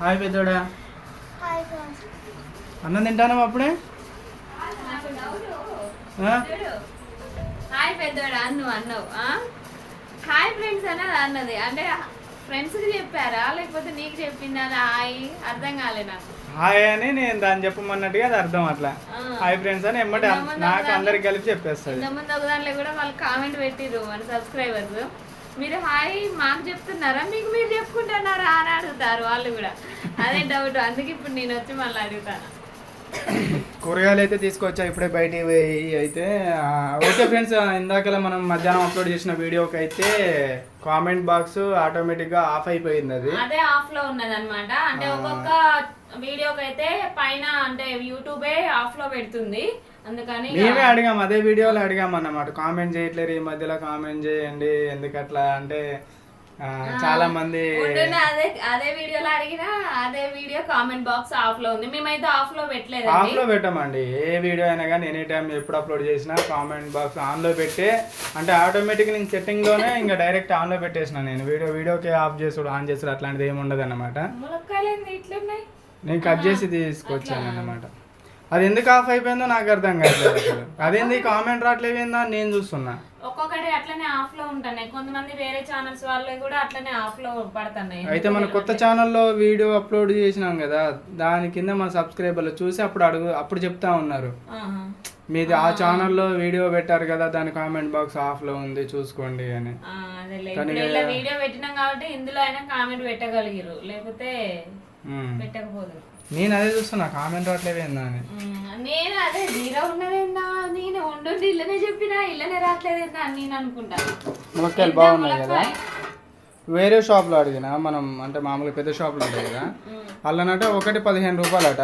Hi పెద్దోడా. అన్నం తింటాను అప్పుడే? హాయ్ పెద్దోడు అన్ను అన్నవు? హాయ్ ఫ్రెండ్స్ అన్నది అన్నది? అంటే ఫ్రెండ్స్కి చెప్పారా? లేకపోతే నీకు చెప్పిందా? హాయ్ అర్థం కాలే నాకు. హాయ్ అని నేను దాన్ని చెప్పమన్నట్టుగా అది అర్థం అట్లా. హాయ్ ఫ్రెండ్స్ అని ఎమ్మటి నాకు అందరికి కలిపి చెప్పేస్తుంది. ఇంతకుముందు ఒక దాంట్లో కూడా వాళ్ళు కామెంట్ పెట్టిర్రు మన సబ్స్క్రైబర్స్. మీరు హాయ్ మాకు చెప్తున్నారా? మీకు మీరు చెప్పుకుంటున్నారా అని అడుగుతారు వాళ్ళు కూడా. అదే డౌట్ అందుకే ఇప్పుడు నేను వచ్చి మళ్ళీ అడుగుతాను. కూరగాయలు అయితే తీసుకొచ్చా ఇప్పుడే బయటికి పోయి అయితే. ఓకే ఫ్రెండ్స్ ఇందాకలా మనం మధ్యాహ్నం అప్లోడ్ చేసిన వీడియోకి అయితే కామెంట్ బాక్స్ ఆటోమేటిక్గా ఆఫ్ అయిపోయింది అది. అదే ఆఫ్లో ఉన్నది అనమాట అంటే ఒక్కొక్క వీడియోకి అయితే పైన అంటే యూట్యూబే ఆఫ్లో పెడుతుంది. అందుకని మేమే అడిగాం అదే వీడియోలో అడిగాం అన్నమాట. కామెంట్ చేయట్లేరు ఈ మధ్యలో కామెంట్ చేయండి ఎందుకు అట్లా అంటే చాలా మంది అదే అదే వీడియోలో అడిగినా అదే వీడియో కామెంట్ బాక్స్ ఆఫ్లో ఉంది. మేమైతే ఆఫ్లో పెట్టలేదండి. ఆఫ్లో పెట్టమండి. ఏ వీడియో అయినా కానీ ఎనీ టైం ఎప్పుడు అప్లోడ్ చేసినా కామెంట్ బాక్స్ ఆన్లో పెట్టి అంటే ఆటోమేటిక్ నేను సెట్టింగ్లోనే ఇంకా డైరెక్ట్ ఆన్లో పెట్టేసిన నేను. వీడియో వీడియోకి ఆఫ్ చేసుడు ఆన్ చేసుడు అట్లాంటిది ఏమి ఉండదు ఇట్లున్నాయి. నేను కట్ చేసి తీసుకొచ్చాను అన్నమాట. అది ఎందుకు ఆఫ్ అయిపోయిందో నాకు అర్థం అసలు. అదేంది కామెంట్ రావట్లేదు ఏందో అని నేను చూస్తున్నా. ఒక్కొక్కటి అట్లనే ఆఫ్లో ఉంటున్నాయి. కొంతమంది వేరే ఛానల్స్ వాళ్ళు కూడా అట్లనే ఆఫ్లో పడుతున్నాయి. అయితే మన కొత్త ఛానల్లో వీడియో అప్లోడ్ చేసినాం కదా దాని కింద మన సబ్స్క్రైబర్లు చూసి అప్పుడు అడుగు అప్పుడు చెప్తా ఉన్నారు. మీది ఆ ఛానల్లో వీడియో పెట్టారు కదా దాని కామెంట్ బాక్స్ ఆఫ్లో ఉంది చూసుకోండి అని. వీడియో పెట్టినాం కాబట్టి ఇందులో అయినా కామెంట్ పెట్టగలిగిరు లేకపోతే. పెట్టకపోదు నేను అదే చూస్తున్నా కామెంట్ రావట్లేదు ఏందా అని నేను అదే జీరో ఉన్నదేందా నేను ఉండుండి ఇల్లనే చెప్పినా ఇల్లనే రావట్లేదేందా అని నేను అనుకుంటా. ములక్కాయలు బాగున్నాయి కదా? వేరే షాప్లో అడిగిన మనం అంటే మామూలుగా పెద్ద షాప్లో ఉంటాయి కదా. అల్లనట ఒకటి పదిహేను రూపాయలట.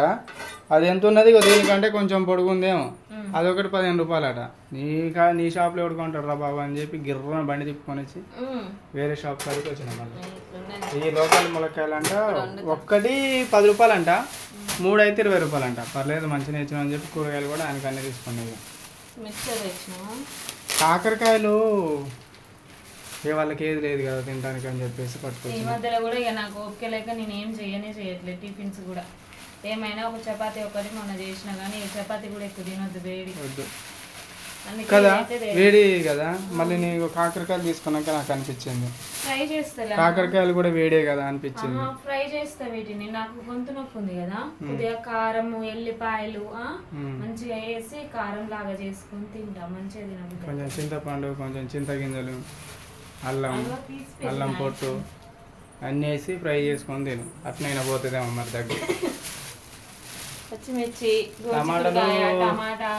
అది ఎంత ఉన్నది దీనికంటే కొంచెం పొడుగుందేమో. అది ఒకటి పదిహేను రూపాయలట. నీ కా నీ షాప్లో ఎవడు కొంటాడు రా బాబు అని చెప్పి గిర్ర బండి తిప్పుకొని వచ్చి. వేరే షాప్ కాడికి వచ్చిన మళ్ళీ. ఈ లోకల్ ములక్కాయలు అంట ఒక్కటి పది రూపాయలంట. మూడు అయితే ఇరవై రూపాయలంట. పర్లేదు మంచిగా ఇచ్చిన అని చెప్పి కూరగాయలు కూడా ఆయనకు అన్నీ తీసుకున్నాయి కాకరకాయలు ఏ వాళ్ళకి ఏది లేదు కదా తినడానికి అని చెప్పేసి ఈ పట్టుకొచ్చి మధ్యలో కూడా ఇక నాకు ఓపిక లేక నేను ఏం చేయనే చేయట్లేదు టిఫిన్స్ కూడా. ఏమైనా ఒక చపాతీ ఒకటి మొన్న చేసిన కానీ ఈ చపాతీ కూడా ఎక్కువ తినొద్దు వేడి వద్దు. కదా? వేడి కదా? మళ్ళీ నీకు కాకరకాయలు తీసుకున్నాక నాకు అనిపించింది. ఫ్రై చేస్తా కాకరకాయలు కూడా వేడే కదా అనిపించింది. ఫ్రై చేస్తా వీటిని. నాకు గొంతు నొప్పి ఉంది కదా? కొద్దిగా కారం ఎల్లిపాయలు. మంచిగా వేసి కారం లాగా చేసుకొని తింటా. మంచిగా తినబుద్ధి కొంచెం చింతపండు కొంచెం చింతగింజలు అల్లం అల్లం పొట్టు అన్నీ వేసి ఫ్రై చేసుకొని తిను. అట్నైనా పోతుందేమో మరి దగ్గర. పచ్చిమిర్చి టమాటాలు- టమాటా.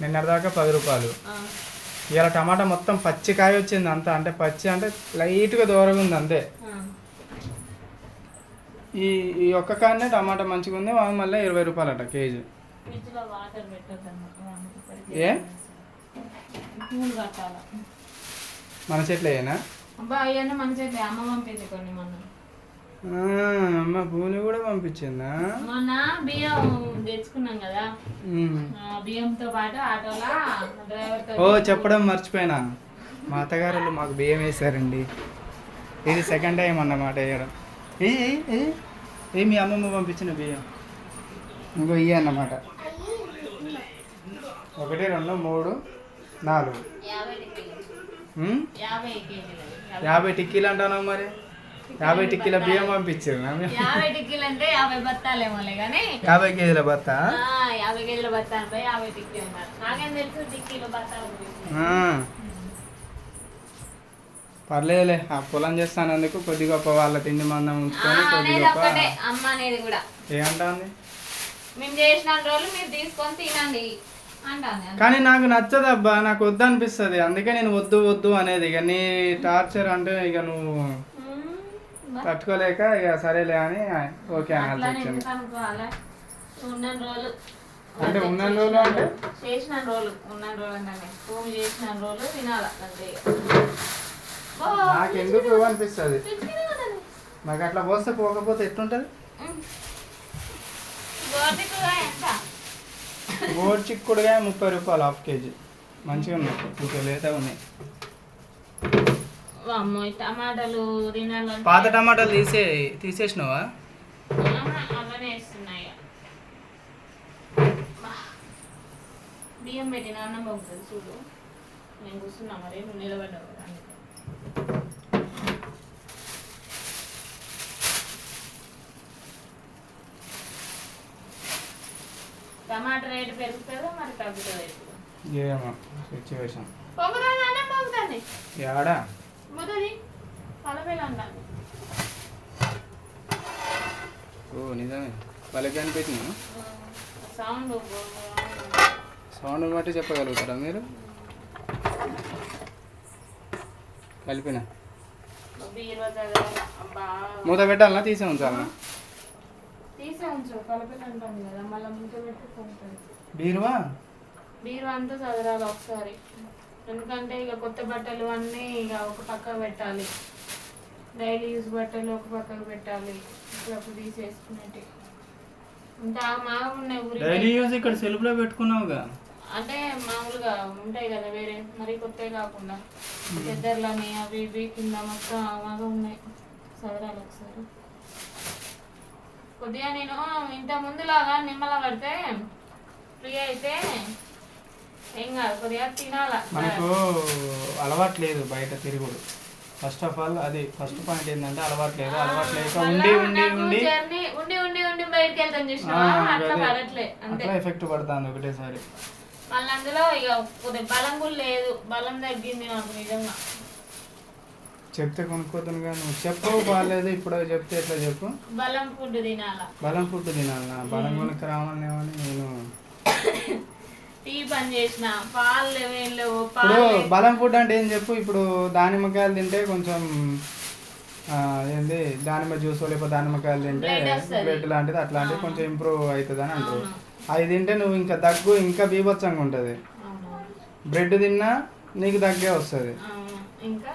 నిన్నటిదాకా పది రూపాయలు. ఇలా టమాటా మొత్తం పచ్చి కాయ వచ్చింది అంతా. అంటే పచ్చి అంటే లైట్గా దూరంగా ఉంది అంతే. ఈ ఈ ఒక్క కాయనే టమాటా మంచిగా ఉంది. మళ్ళీ ఇరవై రూపాయలట కేజీ. ఫ్రిడ్జ్లో వాటర్ పెట్టొద్దు ఏ? మన చెట్లు అయ్యేనా అబ్బా మంచిగా అమ్మ పంపింది కొన్ని మొన్న. అమ్మ పూలు కూడా పంపించిందా? మొన్న బియ్యం తెచ్చుకున్నాం కదా. బియ్యంతో పాటు ఆటోలా ఓ చెప్పడం మర్చిపోయినా. మా అత్తగారు మాకు బియ్యం వేశారండి ఇది సెకండ్ టైం అన్నమాట వేయడం. ఏ ఏ, మీ అమ్మమ్మ పంపించిన బియ్యం? ఇంకో ఇయ్య అన్నమాట ఒకటి రెండు మూడు నాలుగు. యాభై టిక్కీలు. ఉమ్? యాభై కేజీలు యాభై టిక్కీలు అంటాను మరి? యాభై టిక్కీల బియ్యం పంపించారు యాభై టిక్కీలు అంటే యాభై బత్తాలేమోలే కానీ యాభై కేజీల బత్త? యాభై కేజీల బత్తాలపై యాభై టిక్కీలు ఉన్నారు నాకేం తెలుసు టిక్కీలు బత్తాలు. పర్లేదులే ఆ పొలం చేస్తానందుకు కొద్ది గొప్ప వాళ్ళ తిండి మందం ఉంచుకొని కొద్ది గొప్ప అమ్మ అనేది కూడా. ఏమంటుంది? మేము చేసిన రోజులు మీరు తీసుకొని తినండి కానీ నాకు నచ్చదు అబ్బా నాకు వద్దు అనిపిస్తుంది అందుకే నేను వద్దు వద్దు అనేది. ఇక నీ టార్చర్ అంటే ఇక నువ్వు తట్టుకోలేక ఇక సరేలే అని ఓకే రోజులు అంటే ఉన్న రోజులు అంటే? చేసిన రోజులు ఉన్న రోజులు అంటే భూమి చేసిన రోజులు అంతే నాకు ఎందుకు అనిపిస్తుంది. నాకు అట్లా పోస్తే పోకపోతే ఎట్లుంటుంది? గోడు చిక్కుడుగా ముప్పై రూపాయలు హాఫ్ కేజీ. మంచిగా ఉన్నాయి ఇంకా లేత ఉన్నాయి అమ్మో ఈ టమాటాలు తినాలంటే పాత టమాటాలు తీసే తీసేసినావా? అలానే వేస్తున్నాయి. బియ్యం పెట్టిన అన్నం పంపుతుంది చూడు. నేను కూర్చున్నా మరి నువ్వు నిలబడ్డావు. టమాటా రేటు పెరుగుతుందో మరి తగ్గుతుందో ఇప్పుడు? ఏమో సిచ్యువేషన్ పొంగుతుంది అన్నం పొంగుతుంది ఏడా కలపేలు అంటాను ఓ నిజమే. వాళ్ళకి అనిపించింది సౌండ్ సౌండ్ బట్టి చెప్పగలుగుతారా మీరు? కలిపిన? మూత పెట్టాలనా? తీసే ఉంచాలనా? బీరువా? బీరువా అంతా చదరాలి ఒకసారి. ఎందుకంటే ఇక కొత్త బట్టలు అన్నీ ఇక ఒక పక్క పెట్టాలి. డైలీ యూజ్ బట్టలు ఒక పక్కకు పెట్టాలి. అప్పుడప్పుడు తీసేసుకునేటి. ఇంకా మాగా ఉన్నాయి డైలీ యూజ్ ఇక్కడ సెల్ఫ్లో పెట్టుకున్నావుగా? అంటే మామూలుగా ఉంటాయి కదా వేరే. మరి కొత్తవి కాకుండా. చెద్దర్లని అవి ఇవి కింద మొత్తం మాగా ఉన్నాయి. చదరాలి ఒకసారి. కొద్దిగా నేను ఇంత ముందులాగా నిమ్మల పడితే ఫ్రీ అయితే ఏం కాదు కొద్దిగా తినాల మనకు అలవాటు లేదు బయట తిరుగుడు. ఫస్ట్ ఆఫ్ ఆల్ అది ఫస్ట్ పాయింట్ ఏంటంటే అలవాటు లేదు. అలవాటు లేక ఉండి ఉండి ఉండి. ఉండి బయటకు వెళ్తాను ఎఫెక్ట్ పడుతుంది ఒకటేసారి. మళ్ళీ అందులో ఇక బలం కూడా లేదు. బలం తగ్గింది నాకు నిజంగా. చెప్తే కొనుక్కోద్దును కానీ నువ్వు చెప్పు బాగాలేదు. ఇప్పుడు చెప్తే ఎట్లా చెప్పు? బలం ఫుడ్ తినాల? బలం ఫుడ్ తినాలనా బలం కొనుక్కు రావాలని నేను. టీ పని చేసిన పాలు లేవు ఏం లేవు ఇప్పుడు పాలు బలం ఫుడ్ అంటే ఏం చెప్పు ఇప్పుడు దానిమ్మకాయలు తింటే కొంచెం ఆ, ఏంది దానిమ్మ జ్యూస్ లేకపోతే దానిమ్మకాయలు తింటే Blood వస్తది. బ్లడ్ లాంటిది అట్లాంటివి కొంచెం ఇంప్రూవ్ అవుతుంది అని అంటారు. అవి తింటే నువ్వు ఇంకా దగ్గు ఇంకా బీభత్సంగా ఉంటుంది అవును. బ్రెడ్ తిన్నా నీకు దగ్గే వస్తుంది అవును. ఇంకా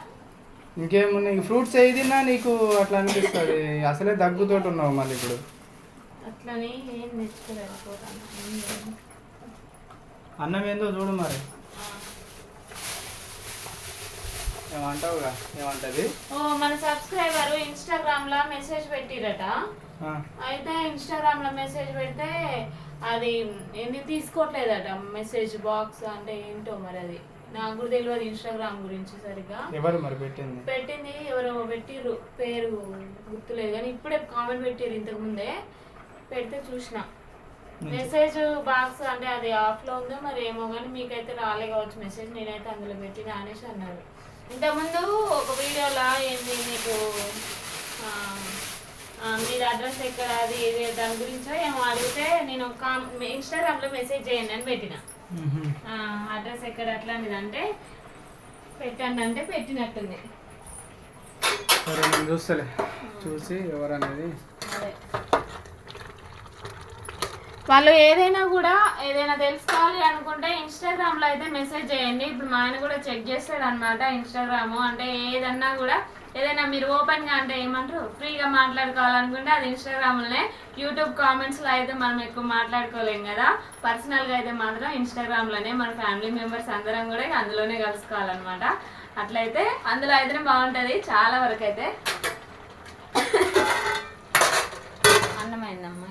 ఇంకేం నీకు ఫ్రూట్స్ ఏది తిన్నా నీకు అట్లా అనిపిస్తుంది అసలే దగ్గుతోటి ఉన్నావు మళ్ళీ ఇప్పుడు అట్లని ఏం తెచ్చుకోలేకపోతాను ఏం లేదు. అన్నం ఏందో చూడు మరి. ఏమంటావుగా ఏమంటది? ఓ మన సబ్స్క్రైబర్ ఇన్స్టాగ్రామ్లో మెసేజ్ పెట్టిరట. అయితే ఇన్స్టాగ్రామ్లో మెసేజ్ పెడితే అది ఏంది తీసుకోవట్లేదట మెసేజ్ బాక్స్ అంటే ఏంటో మరి అది. నాకు కూడా తెలియదు ఇన్స్టాగ్రామ్ గురించి సరిగా ఎవరు మరి పెట్టింది? పెట్టింది ఎవరో పెట్టిర్రు పేరు గుర్తులేదు. కానీ ఇప్పుడే కామెంట్ పెట్టిర్రు ఇంతకు ముందే. పెడితే చూసిన. మెసేజ్ బాక్స్ అంటే అది ఆఫ్లో ఉందో మరి ఏమో కానీ మీకైతే రాలే కావచ్చు మెసేజ్. నేనైతే అందులో పెట్టిన అనేసి అన్నారు ఇంతకుముందు ఒక వీడియోలో ఏంది మీకు? మీది అడ్రస్ ఎక్కడ అది ఇది దాని గురించో ఏమో అడిగితే నేను కామ్ ఇన్స్టాగ్రామ్లో మెసేజ్ చేయండి అని పెట్టిన. అడ్రస్ ఎక్కడ అట్లాంటిది అంటే పెట్టండి అంటే పెట్టినట్టుంది. చూస్తలే. చూసి ఎవరు అనేది అదే. వాళ్ళు ఏదైనా కూడా ఏదైనా తెలుసుకోవాలి అనుకుంటే ఇన్స్టాగ్రామ్లో అయితే మెసేజ్ చేయండి. ఇప్పుడు మా ఆయన కూడా చెక్ చేస్తాడు అనమాట ఇన్స్టాగ్రామ్ అంటే ఏదన్నా కూడా ఏదైనా మీరు ఓపెన్గా అంటే ఏమంటారు? ఫ్రీగా మాట్లాడుకోవాలనుకుంటే అది ఇన్స్టాగ్రామ్లోనే యూట్యూబ్ కామెంట్స్లో అయితే మనం ఎక్కువ మాట్లాడుకోలేం కదా. పర్సనల్గా అయితే మాత్రం ఇన్స్టాగ్రామ్లోనే మన ఫ్యామిలీ మెంబర్స్ అందరం కూడా అందులోనే కలుసుకోవాలన్నమాట. అట్లయితే అందులో అయితేనే బాగుంటది. చాలా వరకు అయితే. అన్నమైందమ్మా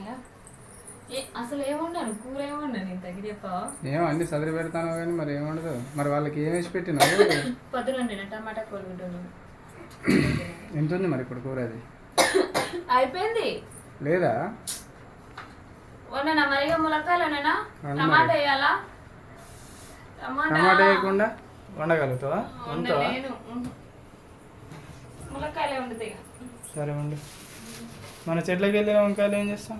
అసలు ఏముండను కూర ఏముండను ఇంతకి చెప్పావా ఏమో అన్ని చదివి పెడతాను కానీ మరి ఏముండదు. మరి వాళ్ళకి ఏం వేసి పెట్టినావు? పొద్దున వండిన టమాటా కోలుగుంటున్నాను ఎంత ఉంది మరి ఇప్పుడు కూర అది? అయిపోయింది. లేదా? వండనా మరిగా ములక్కాయలునేనా వండు టమాటా. వేయాలా? టమాటా వేయకుండా వండగలుగుతావా? వండుతావా? ములక్కాయలే వండుతాయి. సరే ఉండు మన చెట్లకి వెళ్ళిన వంకాయలు ఏం చేస్తాం?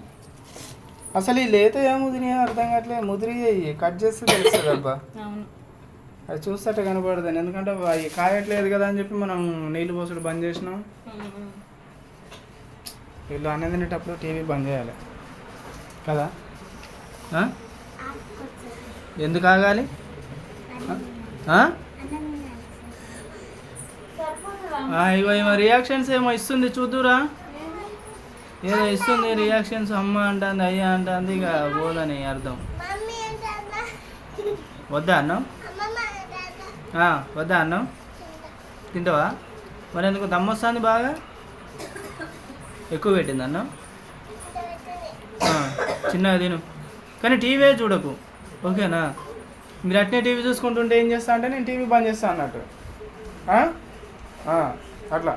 అసలు ఈ లేత ఏ ముదిరి అర్థం కావట్లేదు. ముదిరి కట్ చేస్తే తెలుస్తుంది అబ్బా. అది చూస్తే కనపడదు ఎందుకంటే అవి కాయట్లేదు కదా అని చెప్పి మనం నీళ్ళు పోసుడు బంద్ చేసినాం. వీళ్ళు అన్నం తినేటప్పుడు టీవీ బంద్ చేయాలి. కదా? ఎందుకు ఆగాలి? ఇగో ఏమో రియాక్షన్స్ ఏమో ఇస్తుంది చూద్దురా. ఏదో ఇస్తుంది రియాక్షన్స్ అమ్మ అంటుంది అయ్యా అంటుంది ఇక పోదని అర్థం. వద్దా అన్నం? వద్దా అన్నం? తింటావా? మరి ఎందుకు దమ్మొస్తుంది బాగా? ఎక్కువ పెట్టింది అన్నం? చిన్నగా తిను. కానీ టీవీ చూడకు ఓకేనా? మీరు అట్నే టీవీ చూసుకుంటుంటే ఏం చేస్తా అంటే నేను టీవీ బంద్ చేస్తా అన్నట్టు. అట్లా.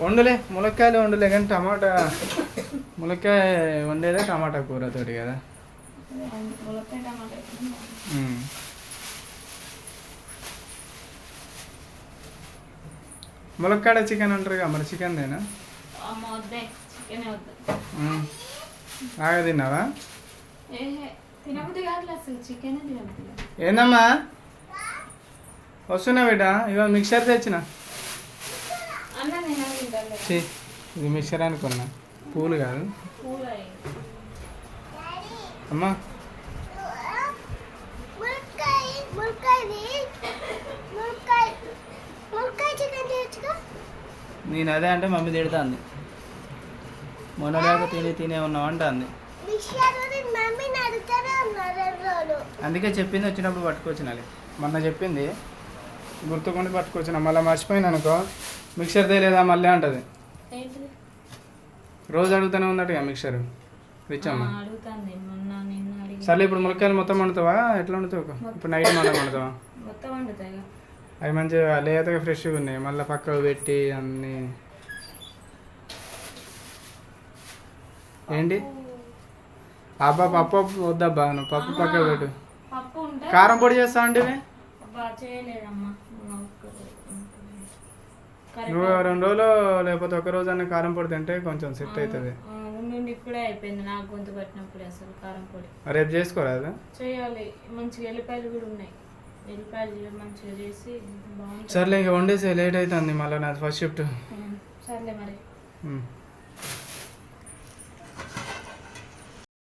వండులే ములక్కాయలు వండులే కానీ టమాటా ములక్కాయ వండేదే టమాటా కూరతోటి కదా. ములక్కాడ చికెన్ అంటారు కదా మరి చికెన్ దేనా. బాగా తిన్నావా. ఏందమ్మా వస్తున్నా బిడ్డ ఇవాళ మిక్సర్ తెచ్చిన ఛీ, ఇది మిక్సర్ అనుకున్నా పూలు కాదు. అమ్మా. నేను అదే అంటే మమ్మీ తిడుతుంది. మొన్న దాకా తిని తినే ఉన్నావు అంటుంది. అందుకే చెప్పింది వచ్చినప్పుడు పట్టుకొచ్చినాలి మొన్న చెప్పింది గుర్తుకుండి పట్టుకొచ్చిన. మళ్ళీ మర్చిపోయిన అనుకో. మిక్సర్ తేలేదా మళ్ళీ అంటది. రోజు అడుగుతూనే ఉందట మిక్సర్. అడిగి సర్లే ఇప్పుడు ములక్కాయలు మొత్తం వండుతావా? ఎట్లా వండుతావు ఇప్పుడు నైట్ మళ్ళీ వండుతావా? అవి మంచిగా లేతగా ఫ్రెష్గా ఉన్నాయి. మళ్ళీ పక్కకు పెట్టి అన్నీ. ఏంటి? అబ్బా పప్పు వద్దబ్బా నువ్వు. పప్పు పక్కకు పెట్టు. కారం పొడి చేస్తా అంటే ఇవి? అబ్బా చేయలేదమ్మా నువ్వు ఒక్క- కరెక్ట్. నువ్వు రెండు రోజులు లేకపోతే ఒక రోజు అన్న కారం పొడి తింటే కొంచెం సెట్ అవుతుంది ఆ, ఉండి ఇప్పుడే అయిపోయింది నాకు గొంతు పట్టినప్పుడే అసలు కారం పొడి. రేపు చేసుకోరాదు చేయాలి. మంచిగా ఎల్లిపాయలు కూడా ఉన్నాయి. ఎల్లిపాయలు మంచిగా చేసి బాగుంటుంది సర్లే ఇంక వండేసి లేట్ అవుతుంది మళ్ళీ నాది ఫస్ట్ షిఫ్ట్ సర్లే మరి.